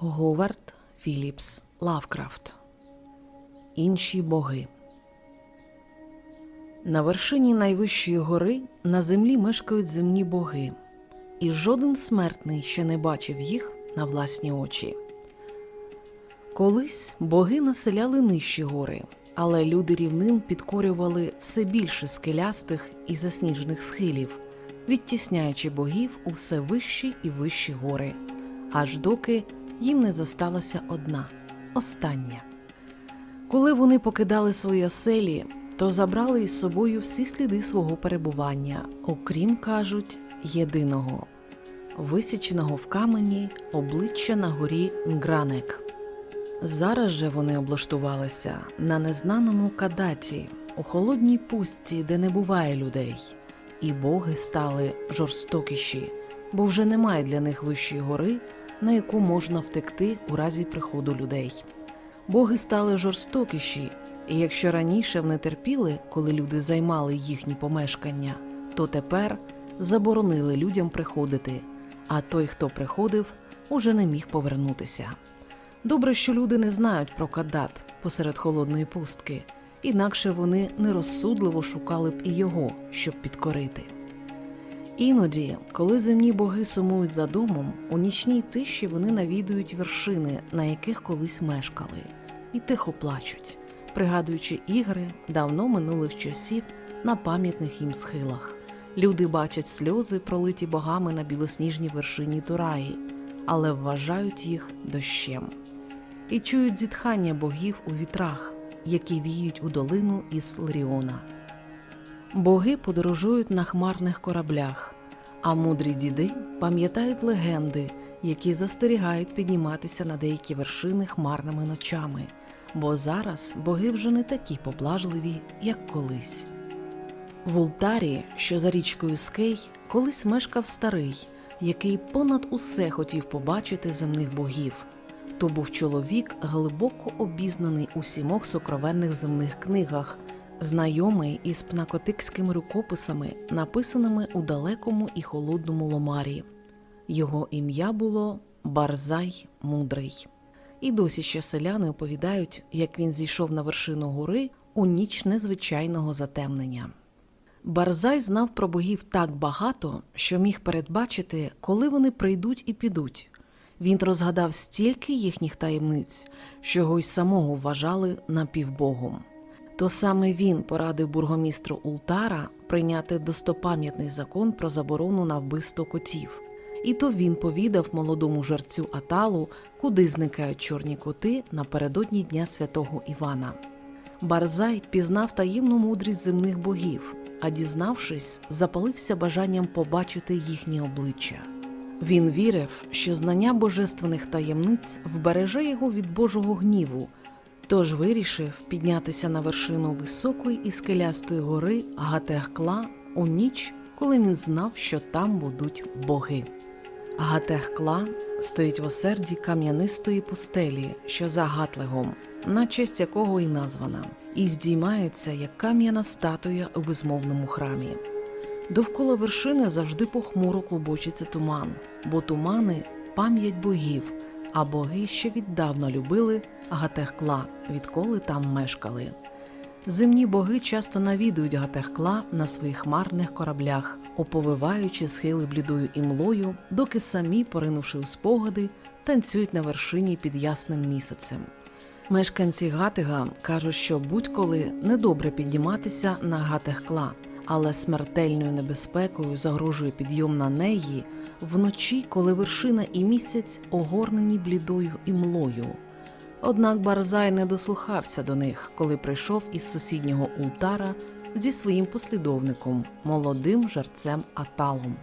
Говард Філіпс Лавкрафт Інші боги. На вершині найвищої гори на землі мешкають земні боги, і жоден смертний ще не бачив їх на власні очі. Колись боги населяли нижчі гори, але люди рівнин підкорювали все більше скелястих і засніжених схилів, відтісняючи богів у все вищі і вищі гори, аж доки їм не зосталася одна остання. Коли вони покидали свої оселі, то забрали із собою всі сліди свого перебування, окрім кажуть, єдиного висіченого в камені обличчя на горі Нгранек. Зараз же вони облаштувалися на незнаному кадаті, у холодній пустці, де не буває людей, і боги стали жорстокіші, бо вже немає для них вищої гори, на яку можна втекти у разі приходу людей. Боги стали жорстокіші, і якщо раніше вони терпіли, коли люди займали їхні помешкання, то тепер заборонили людям приходити, а той, хто приходив, уже не міг повернутися. Добре, що люди не знають про кадат посеред холодної пустки, інакше вони нерозсудливо шукали б і його, щоб підкорити. Іноді, коли земні боги сумують за домом, у нічній тиші вони навідують вершини, на яких колись мешкали, і тихо плачуть, пригадуючи ігри давно минулих часів на пам'ятних їм схилах. Люди бачать сльози, пролиті богами на білосніжній вершині Тураї, але вважають їх дощем і чують зітхання богів у вітрах, які віють у долину із Лріона. Боги подорожують на хмарних кораблях, а мудрі діди пам'ятають легенди, які застерігають підніматися на деякі вершини хмарними ночами, бо зараз боги вже не такі поблажливі, як колись. В Ултарі, що за річкою Скей, колись мешкав старий, який понад усе хотів побачити земних богів. То був чоловік, глибоко обізнаний у сімох сокровенних земних книгах, знайомий із пнакотикськими рукописами, написаними у далекому і холодному ломарі. Його ім'я було Барзай Мудрий. І досі ще селяни оповідають, як він зійшов на вершину гори у ніч незвичайного затемнення. Барзай знав про богів так багато, що міг передбачити, коли вони прийдуть і підуть. Він розгадав стільки їхніх таємниць, що його й самого вважали напівбогом. То саме він порадив бургомістру Ултара прийняти достопам'ятний закон про заборону на вбивство котів. І то він повідав молодому жерцю Аталу, куди зникають чорні коти напередодні Дня святого Івана. Барзай пізнав таємну мудрість земних богів, а дізнавшись, запалився бажанням побачити їхні обличчя. Він вірив, що знання божественних таємниць вбереже його від Божого гніву, тож вирішив піднятися на вершину високої і скелястої гори Гатехкла у ніч, коли він знав, що там будуть боги. Гатехкла стоїть в осерді кам'янистої пустелі, що за Гатлегом, на честь якого і названа, і здіймається як кам'яна статуя у безмовному храмі. Довкола вершини завжди похмуро клубочиться туман, бо тумани пам'ять богів, а боги ще віддавна любили Гатехкла, відколи там мешкали. Земні боги часто навідують Гатехкла на своїх хмарних кораблях, оповиваючи схили блідою імлою, доки самі, поринувши у спогади, танцюють на вершині під ясним місяцем. Мешканці Гатига кажуть, що будь-коли недобре підніматися на Гатехкла, але смертельною небезпекою загрожує підйом на неї вночі, коли вершина і місяць огорнені блідою імлою. Однак Барзай не дослухався до них, коли прийшов із сусіднього Ултара зі своїм послідовником, молодим жарцем Аталом.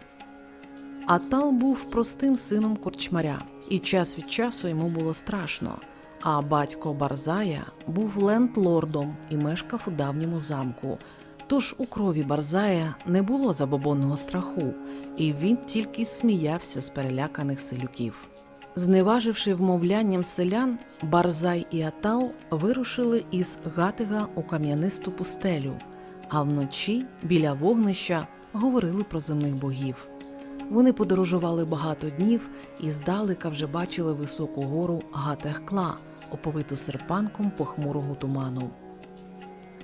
Атал був простим сином корчмаря, і час від часу йому було страшно. А батько Барзая був лендлордом і мешкав у давньому замку. Тож у крові Барзая не було забобонного страху, і він тільки сміявся з переляканих селюків. Зневаживши вмовлянням селян, Барзай і Атал вирушили із Гатига у кам'янисту пустелю, а вночі біля вогнища говорили про земних богів. Вони подорожували багато днів і здалека вже бачили високу гору Гатехкла, оповиту серпанком похмурого туману.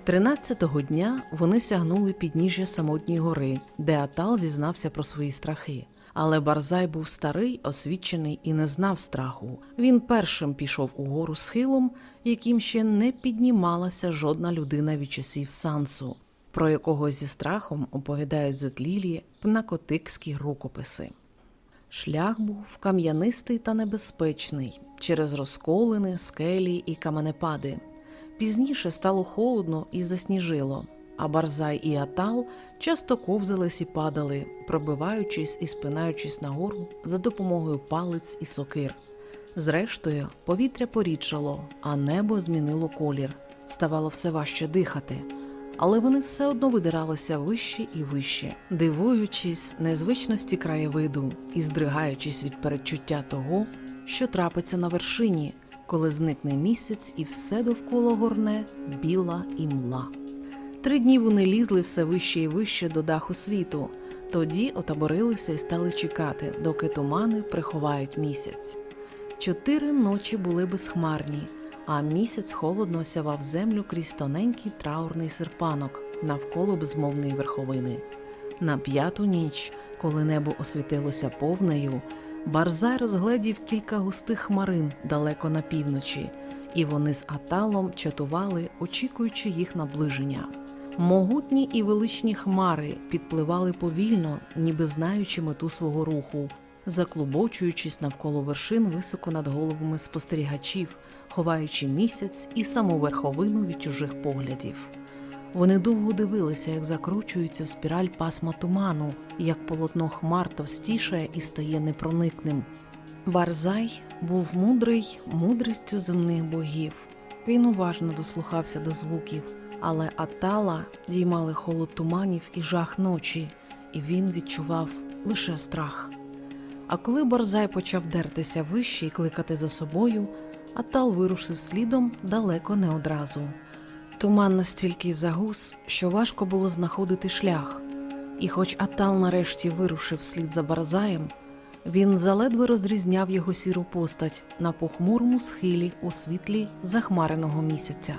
Тринадцятого дня вони сягнули підніжжя самотньої гори, де Атал зізнався про свої страхи. Але Барзай був старий, освічений і не знав страху. Він першим пішов угору схилом, яким ще не піднімалася жодна людина від часів сансу, про якого зі страхом оповідають зотлілі пнакотикські рукописи. Шлях був кам'янистий та небезпечний через розколини, скелі і каменепади. Пізніше стало холодно і засніжило, а Барзай і Атал часто ковзались і падали, пробиваючись і спинаючись нагору за допомогою палиць і сокир. Зрештою, повітря порідшало, а небо змінило колір, ставало все важче дихати. Але вони все одно видиралися вище і вище, дивуючись незвичності краєвиду і здригаючись від передчуття того, що трапиться на вершині, коли зникне місяць і все довкола горне біла і мла. Три дні вони лізли все вище і вище до даху світу, тоді отаборилися і стали чекати, доки тумани приховають місяць. Чотири ночі були безхмарні, а місяць холодно осявав землю крізь тоненький траурний серпанок навколо безмовної верховини. На п'яту ніч, коли небо освітилося повнею, Барзай розгледів кілька густих хмарин далеко на півночі, і вони з Аталом чатували, очікуючи їх наближення. Могутні і величні хмари підпливали повільно, ніби знаючи мету свого руху, заклубочуючись навколо вершин високо над головами спостерігачів, ховаючи місяць і саму верховину від чужих поглядів. Вони довго дивилися, як закручується в спіраль пасма туману, як полотно хмар товстішає і стає непроникним. Барзай був мудрий мудрістю земних богів. Він уважно дослухався до звуків, але Атала діймали холод туманів і жах ночі, і він відчував лише страх. А коли Барзай почав дертися вище і кликати за собою, Атал вирушив слідом далеко не одразу. Туман настільки загус, що важко було знаходити шлях, і хоч Атал нарешті вирушив слід за Барзаєм, він заледве розрізняв його сіру постать на похмурому схилі у світлі захмареного місяця.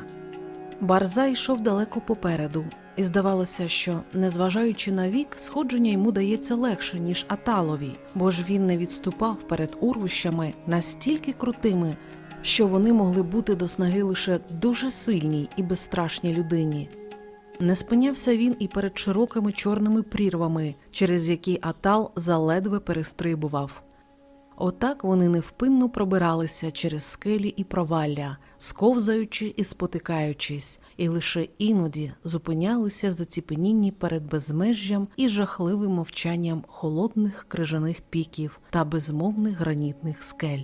Барзай йшов далеко попереду, і здавалося, що, незважаючи на вік, сходження йому дається легше, ніж Аталові, бо ж він не відступав перед урвищами настільки крутими, що вони могли бути до снаги лише дуже сильній і безстрашній людині. Не спинявся він і перед широкими чорними прірвами, через які Атал заледве перестрибував. Отак вони невпинно пробиралися через скелі і провалля, сковзаючи і спотикаючись, і лише іноді зупинялися в заціпенінні перед безмежжям і жахливим мовчанням холодних крижаних піків та безмовних гранітних скель.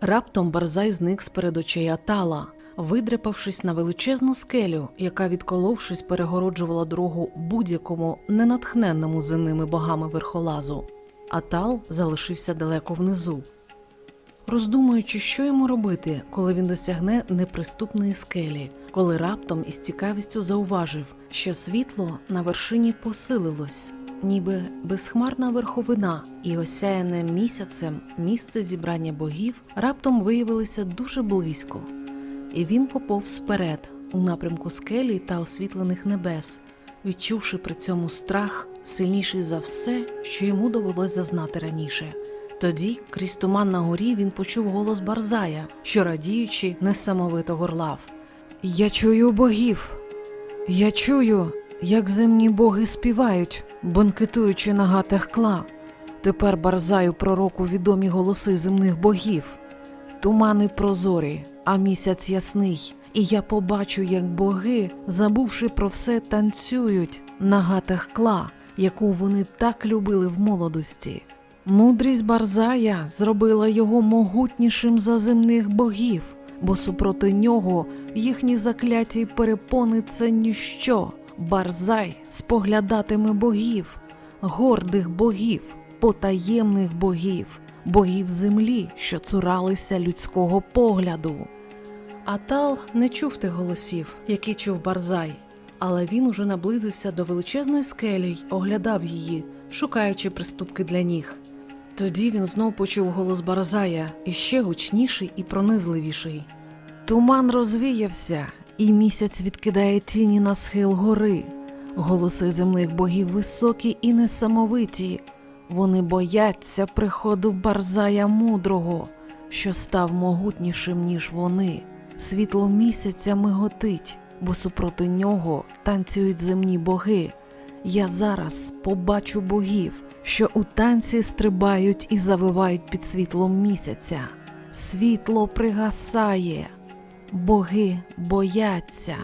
Раптом Барзай зник з перед очей Атала, видряпавшись на величезну скелю, яка, відколовшись, перегороджувала дорогу будь-якому ненатхненному земними богами верхолазу. Атал залишився далеко внизу. Роздумуючи, що йому робити, коли він досягне неприступної скелі, коли раптом із цікавістю зауважив, що світло на вершині посилилось, ніби безхмарна верховина і осяяне місяцем місце зібрання богів раптом виявилися дуже близько, і він поповз вперед у напрямку скелі та освітлених небес, відчувши при цьому страх сильніший за все, що йому довелось зазнати раніше. Тоді, крізь туман на горі, він почув голос Барзая, що радіючи, несамовито горлав. Я чую богів. Я чую, як земні боги співають, бенкетуючи на гатах кла. Тепер Барзаю пророку відомі голоси земних богів. Тумани прозорі, а місяць ясний. І я побачу, як боги, забувши про все, танцюють на гатах кла, яку вони так любили в молодості. Мудрість Барзая зробила його могутнішим за земних богів, бо супроти нього їхні закляті перепони це ніщо. Барзай споглядатиме богів, гордих богів, потаємних богів, богів землі, що цуралися людського погляду. Атал не чув тих голосів, які чув Барзай, але він уже наблизився до величезної скелі й оглядав її, шукаючи приступки для ніг. Тоді він знов почув голос Барзая, іще гучніший і пронизливіший. Туман розвіявся, і місяць відкидає тіні на схил гори. Голоси земних богів високі і несамовиті. Вони бояться приходу Барзая мудрого, що став могутнішим, ніж вони. Світло місяця миготить, бо супроти нього танцюють земні боги. Я зараз побачу богів, що у танці стрибають і завивають під світлом місяця. Світло пригасає, боги бояться.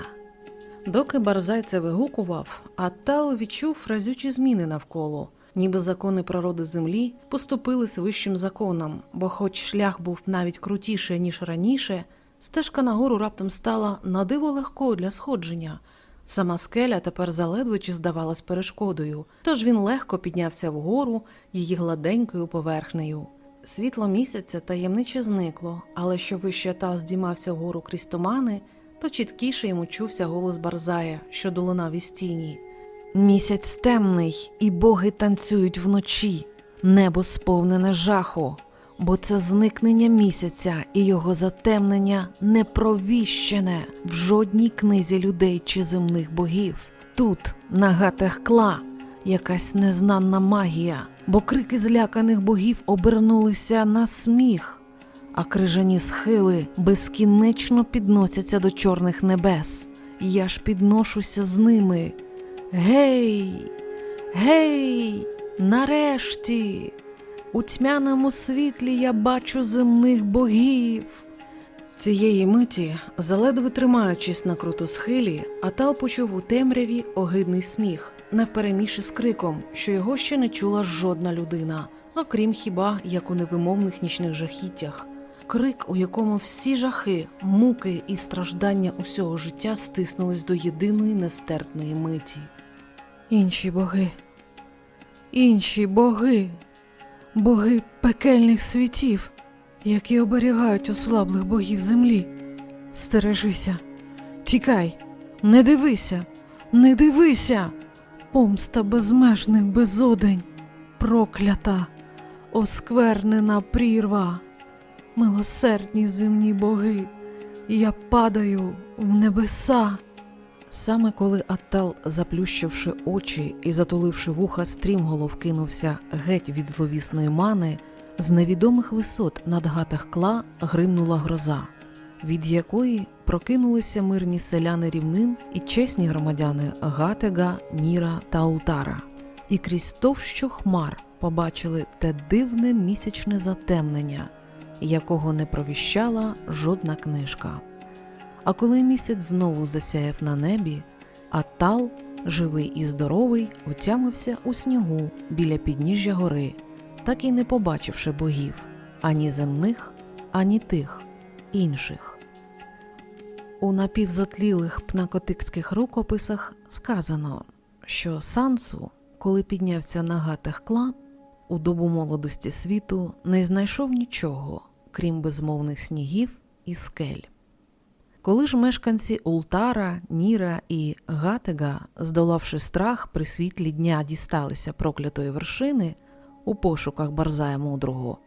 Доки Барзай це вигукував, Аттал відчув разючі зміни навколо, ніби закони природи землі поступились вищим законам, бо, хоч шлях був навіть крутіший, ніж раніше, стежка нагору раптом стала надиво легкою для сходження. Сама скеля тепер заледве чи здавалась перешкодою, тож він легко піднявся вгору її гладенькою поверхнею. Світло місяця таємниче зникло, але що вище та здіймався вгору крізь тумани, то чіткіше йому чувся голос Барзая, що долунав із тіні. Місяць темний, і боги танцюють вночі, небо сповнене жаху, бо це зникнення місяця і його затемнення не провіщене в жодній книзі людей чи земних богів. Тут, на гатах кла, якась незнанна магія, бо крики зляканих богів обернулися на сміх, а крижані схили безкінечно підносяться до чорних небес. Я ж підношуся з ними. Гей, гей, нарешті, у тьмяному світлі я бачу земних богів. Цієї миті, заледве тримаючись на крутосхилі, Атал почув у темряві огидний сміх, навпереміші з криком, що його ще не чула жодна людина, окрім хіба як у невимовних нічних жахіттях. Крик, у якому всі жахи, муки і страждання усього життя стиснулись до єдиної нестерпної миті. Інші боги, інші боги, боги пекельних світів, які оберігають ослаблих богів землі. Стережися, тікай, не дивися, не дивися. Помста безмежних безодень, проклята, осквернена прірва, милосердні земні боги, я падаю в небеса. Саме коли Аттал, заплющивши очі і затуливши вуха, стрімголов кинувся геть від зловісної мани, з невідомих висот над гатах кла гримнула гроза, від якої прокинулися мирні селяни рівнин і чесні громадяни Гатега, Ніра та Ултара, і крізь товщу хмар побачили те дивне місячне затемнення, якого не провіщала жодна книжка. А коли місяць знову засяяв на небі, а тал, живий і здоровий, отямився у снігу біля підніжжя гори, так і не побачивши богів ані земних, ані тих інших. У напівзатлілих пнакотикських рукописах сказано, що Сансу, коли піднявся на гатах кла, у добу молодості світу не знайшов нічого, крім безмовних снігів і скель. Коли ж мешканці Ултара, Ніра і Гатега, здолавши страх при світлі дня, дісталися проклятої вершини у пошуках Барзая мудрого,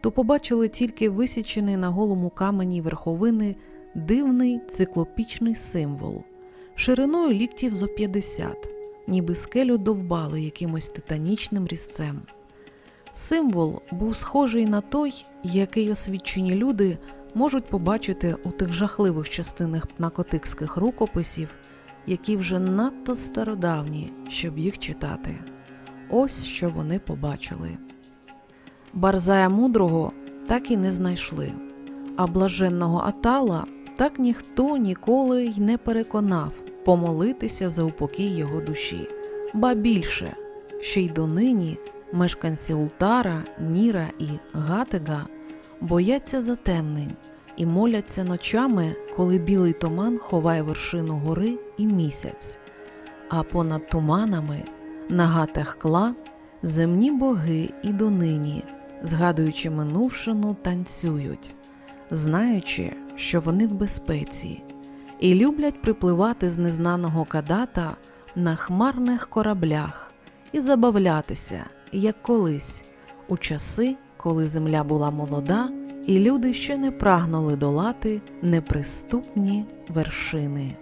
то побачили тільки висічений на голому камені верховини дивний циклопічний символ, шириною ліктів зо 50, ніби скелю довбали якимось титанічним різцем. Символ був схожий на той, який освічені люди можуть побачити у тих жахливих частинах пнакотикських рукописів, які вже надто стародавні, щоб їх читати. Ось що вони побачили. Барзая мудрого так і не знайшли, а блаженного Атала так ніхто ніколи й не переконав помолитися за упокій його душі, ба більше, ще й донині мешканці Ултара, Ніра і Гатега бояться затемнень і моляться ночами, коли білий туман ховає вершину гори і місяць, а понад туманами на гатах кла земні боги і донині, згадуючи минувшину, танцюють, знаючи, що вони в безпеці, і люблять припливати з незнаного кадата на хмарних кораблях і забавлятися, як колись, у часи, коли земля була молода, і люди ще не прагнули долати неприступні вершини.